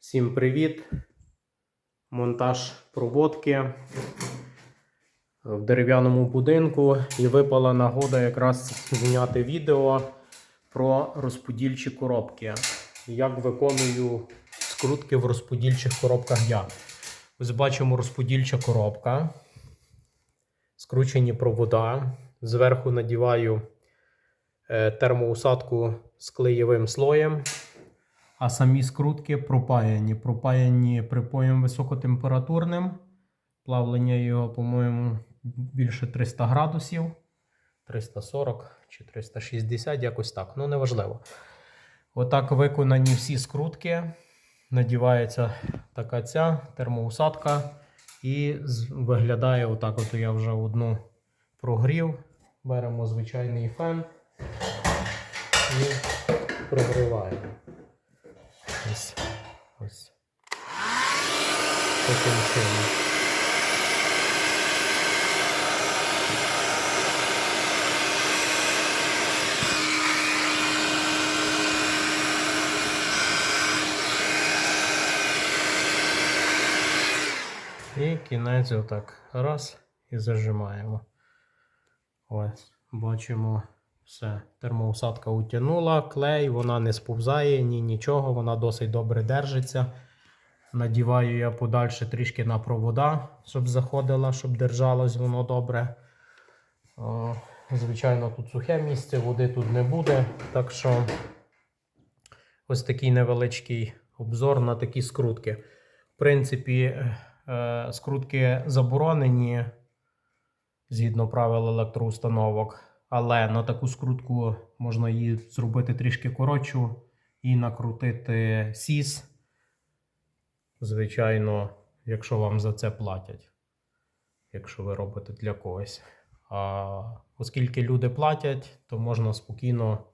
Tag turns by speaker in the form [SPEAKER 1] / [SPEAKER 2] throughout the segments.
[SPEAKER 1] Всім привіт! Монтаж проводки в дерев'яному будинку і випала нагода якраз зняти відео про розподільчі коробки. Як виконую скрутки в розподільчих коробках я. Ось бачимо розподільча коробка, скручені провода. Зверху надіваю е, термоусадку з клеєвим слоєм. А самі скрутки пропаяні. Пропаяні припоєм високотемпературним. Плавлення його, по-моєму, більше 300 градусів. 340 чи 360, якось так. Ну, неважливо. Отак виконані всі скрутки. Надівається така ця термоусадка. І виглядає отак. От я вже одну прогрів. Беремо звичайний фен і прогріваємо. Ось. Ось. Таким чином. І кінець отак. Раз і зажимаємо. Ось, бачимо все. Термоусадка утягнула, клей, вона не сповзає, ні нічого, вона досить добре держиться. Надіваю я подальше трішки на провода, щоб заходила, щоб держалось воно добре. Звичайно, тут сухе місце, води тут не буде. Так що ось такий невеличкий обзор на такі скрутки. В принципі, е, скрутки заборонені згідно правил електроустановок. Але на таку скрутку можна її зробити трішки коротшу і накрутити сіс. Звичайно, якщо вам за це платять, якщо ви робите для когось. А оскільки люди платять, то можна спокійно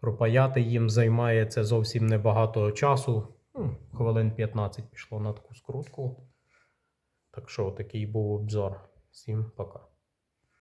[SPEAKER 1] пропаяти їм займає це зовсім небагато часу. Ну, хвилин 15 пішло на таку скрутку. Так що такий був обзор. Всім пока.